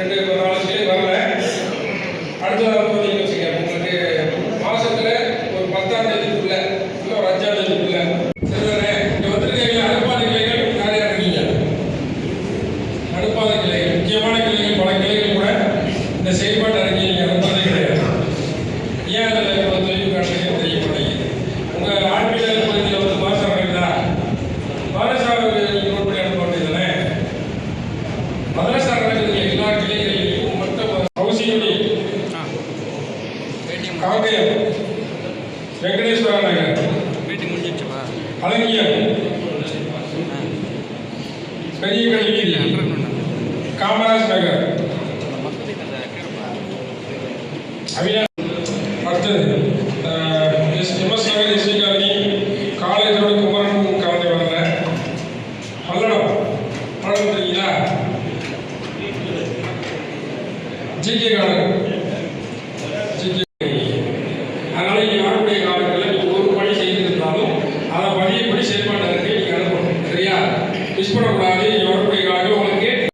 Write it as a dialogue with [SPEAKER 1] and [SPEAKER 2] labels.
[SPEAKER 1] ரெண்டு ஒரு நாலு ஸ்டே வரல. அடுத்த வாரம் போனீங்க வச்சுக்க உங்களுக்கு மாதத்தில் ஒரு பத்தாம் தேதிக்குள்ள இல்லை ஒரு அஞ்சாம் தேதிக்குள்ள. சிறுவரே இங்கே வந்திருக்கீங்க அனுப்பாத கிளைகள் நிறையா இருக்கீங்க. அனுப்பாத முக்கியமான கிளைகள் பல கிளைகள் கூட இந்த செயல்பாட்டு அறிக்கையில் அனுப்பாத கிடையாது ஏன் அதில் காங்கயம் வெங்கடேஸ்வர நகர் அழகியம் பெரிய கல்வி காமராஜ் நகர். அவியா அடுத்தது எம்எஸ் நகர் இசை காந்தி காலேஜோட குமரன் காந்தி வரல பல்லடம். பல்லடம் தெரியுங்களா ஜிகே கார்டன் செயல்பாடு இருக்கு நீங்கள் அனுப்பணும் சரியா? மிஸ் பண்ணக்கூடாது